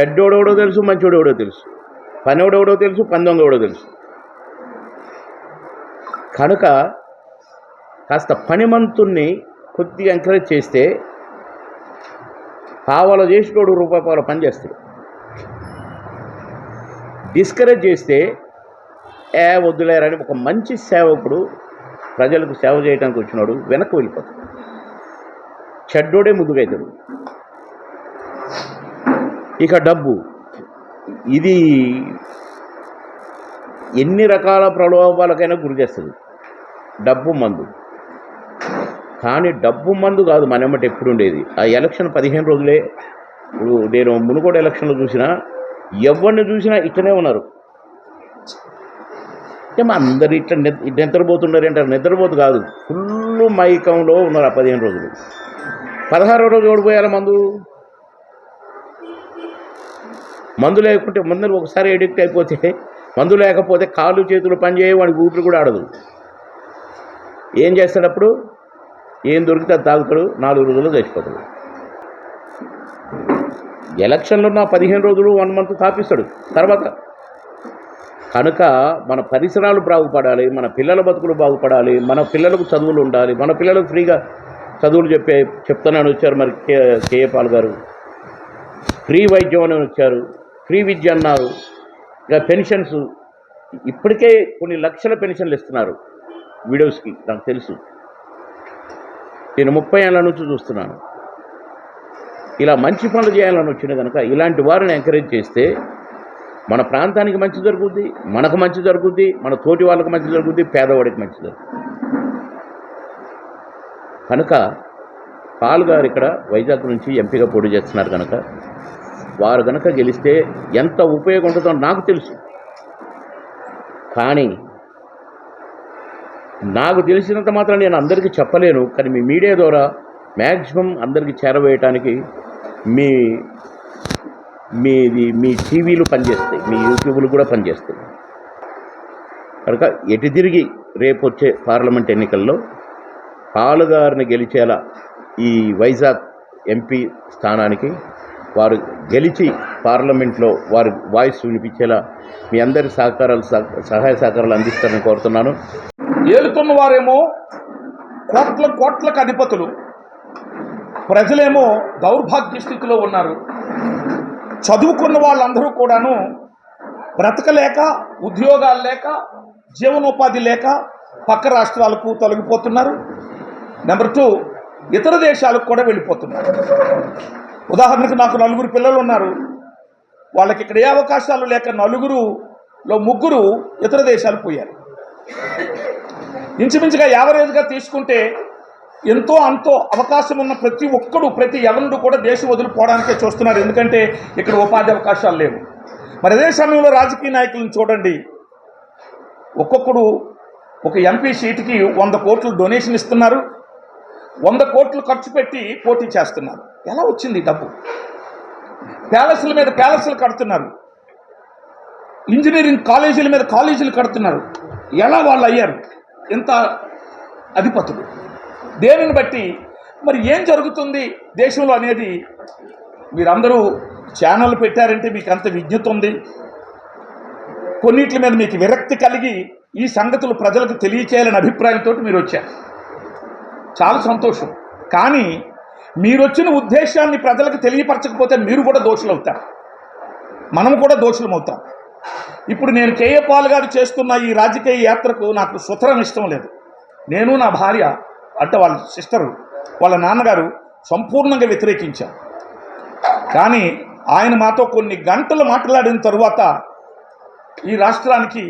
చెడ్డోడెవడో తెలుసు మంచోడెవడో తెలుసు. పనివాడెవడో తెలుసు పందొంగెవడో తెలుసు. కనుక కాస్త పనిమంతుణ్ణి కొద్దిగా ఎంకరేజ్ చేస్తే పావల చేసినోడు రూపాయి పావల పనిచేస్తాడు డిస్కరేజ్ చేస్తే ఏ వద్దులేరని ఒక మంచి సేవకుడు ప్రజలకు సేవ చేయడానికి వచ్చినాడు వెనక్కి వెళ్ళిపోతాడు. చెడ్డోడే ముందుకైతాడు ఇక డబ్బు. ఇది ఎన్ని రకాల ప్రలోభాలకైనా గురి చేస్తుంది. డబ్బు మందు. కానీ డబ్బు మందు కాదు మనమ్మటి ఎప్పుడు ఉండేది ఆ ఎలక్షన్ పదిహేను రోజులే. ఇప్పుడు నేను మునుగోడు ఎలక్షన్లో చూసినా ఎవరిని చూసినా ఇట్లనే ఉన్నారు. ఏమో అందరు ఇట్లా నిద్ర నిద్రపోతున్నారు అంటారు నిద్రపోతు కాదు. ఫుల్ మైకంలో ఉన్నారు ఆ పదిహేను రోజులు. పదహారో రోజు ఓడిపోయాల మందు? మందు లేకుంటే మందులు ఒకసారి ఎడిక్ట్ అయిపోతే మందు లేకపోతే కాళ్ళు చేతులు పనిచేయ వాడికి ఊపిరి కూడా ఆడదు. ఏం చేస్తాడప్పుడు ఏం దొరికితే అది తాగుతాడు నాలుగు రోజుల్లో చచ్చిపోతాడు. ఎలక్షన్లో నా పదిహేను రోజులు వన్ మంత్ తాపిస్తాడు. తర్వాత కనుక మన పరిసరాలు బాగుపడాలి మన పిల్లల బతుకులు బాగుపడాలి మన పిల్లలకు చదువులు ఉండాలి మన పిల్లలకు ఫ్రీగా చదువులు చెప్పే చెప్తానని వచ్చారు మరి కే కేఏ పాల్ గారు. ఫ్రీ వైద్యం అని వచ్చారు. ఫ్రీ విద్య అన్నారు. ఇక పెన్షన్స్ ఇప్పటికే కొన్ని లక్షల పెన్షన్లు ఇస్తున్నారు విడోస్కి నాకు తెలుసు. నేను ముప్పై ఏళ్ళ నుంచి చూస్తున్నాను. ఇలా మంచి పనులు చేయాలని వచ్చిన కనుక ఇలాంటి వారిని ఎంకరేజ్ చేస్తే మన ప్రాంతానికి మంచి జరుగుద్ది మనకు మంచి జరుగుద్ది మన తోటి వాళ్ళకి మంచి జరుగుద్ది పేదవాడికి మంచి జరుగుద్ది. కనుక పాల్ గారు ఇక్కడ వైజాగ్ నుంచి ఎంపీగా పోటీ చేస్తున్నారు కనుక వారు కనుక గెలిస్తే ఎంత ఉపయోగం ఉంటుందో నాకు తెలుసు. కానీ నాకు తెలిసినంత మాత్రం నేను అందరికీ చెప్పలేను. కానీ మీ మీడియా ద్వారా మ్యాక్సిమం అందరికీ చేరవేయటానికి మీ మీది మీ టీవీలు పనిచేస్తాయి. మీ యూట్యూబ్లు కూడా పనిచేస్తాయి. కనుక ఎటు తిరిగి రేపు వచ్చే పార్లమెంట్ ఎన్నికల్లో పాలుగారిని గెలిచేలా ఈ వైజాగ్ ఎంపీ స్థానానికి వారు గెలిచి పార్లమెంట్లో వారి వాయిస్ వినిపించేలా మీ అందరి సహకారాలు సహ- సహాయ సహకారాలు అందిస్తారని కోరుతున్నాను. ఏలుతున్న వారేమో కోట్ల కోట్లకు అధిపతులు. ప్రజలేమో దౌర్భాగ్య స్థితిలో ఉన్నారు. చదువుకున్న వాళ్ళందరూ కూడాను బ్రతకలేక ఉద్యోగాలు లేక జీవనోపాధి లేక పక్క రాష్ట్రాలకు తొలగిపోతున్నారు. నెంబర్ టూ ఇతర దేశాలకు కూడా వెళ్ళిపోతున్నారు. ఉదాహరణకు నాకు నలుగురు పిల్లలు ఉన్నారు. వాళ్ళకి ఇక్కడ ఏ అవకాశాలు లేక నలుగురులో ముగ్గురు ఇతర దేశాలు పోయారు. ఇంచుమించుగా యావరేజ్గా తీసుకుంటే ఎంతో అంతో అవకాశం ఉన్న ప్రతి ఒక్కడు ప్రతి ఎవరుడు కూడా దేశం వదిలిపోవడానికే చూస్తున్నారు. ఎందుకంటే ఇక్కడ ఉపాధి అవకాశాలు లేవు. మరి అదే సమయంలో రాజకీయ నాయకులను చూడండి. ఒక్కొక్కడు ఒక ఎంపీ సీటుకి వంద కోట్లు డొనేషన్ ఇస్తున్నారు. వంద కోట్లు ఖర్చు పెట్టి పోటీ చేస్తున్నారు. ఎలా వచ్చింది డబ్బు? ప్యాలెస్ల మీద ప్యాలెస్లు కడుతున్నారు. ఇంజనీరింగ్ కాలేజీల మీద కాలేజీలు కడుతున్నారు. ఎలా వాళ్ళు అయ్యారు? ఇంత అధిపతులు? దేనిని బట్టి? మరి ఏం జరుగుతుంది దేశంలో అనేది మీరందరూ ఛానల్ పెట్టారంటే మీకు అంత విజ్ఞత ఉంది. కొన్నిట్ల మీద మీకు విరక్తి కలిగి ఈ సంగతులు ప్రజలకు తెలియచేయాలనే అభిప్రాయంతో మీరు వచ్చారు. చాలా సంతోషం. కానీ మీరు వచ్చిన ఉద్దేశాన్ని ప్రజలకు తెలియపరచకపోతే మీరు కూడా దోషులు అవుతారు మనం కూడా దోషులం అవుతాం ఇప్పుడు నేను కేఏపాల్ గారు చేస్తున్న ఈ రాజకీయ యాత్రకు నాకు సుతరం ఇష్టం లేదు. నేను నా భార్య అంటే వాళ్ళ సిస్టరు వాళ్ళ నాన్నగారు సంపూర్ణంగా వ్యతిరేకించారు. కానీ ఆయన మాతో కొన్ని గంటలు మాట్లాడిన తరువాత ఈ రాష్ట్రానికి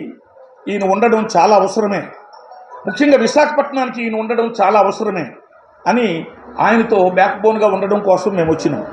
ఈయన ఉండడం చాలా అవసరమే. ముఖ్యంగా విశాఖపట్నానికి ఈయన ఉండడం చాలా అవసరమే. అని ఆయనతో బ్యాక్ బోన్గా ఉండడం కోసం మేము వచ్చినాం.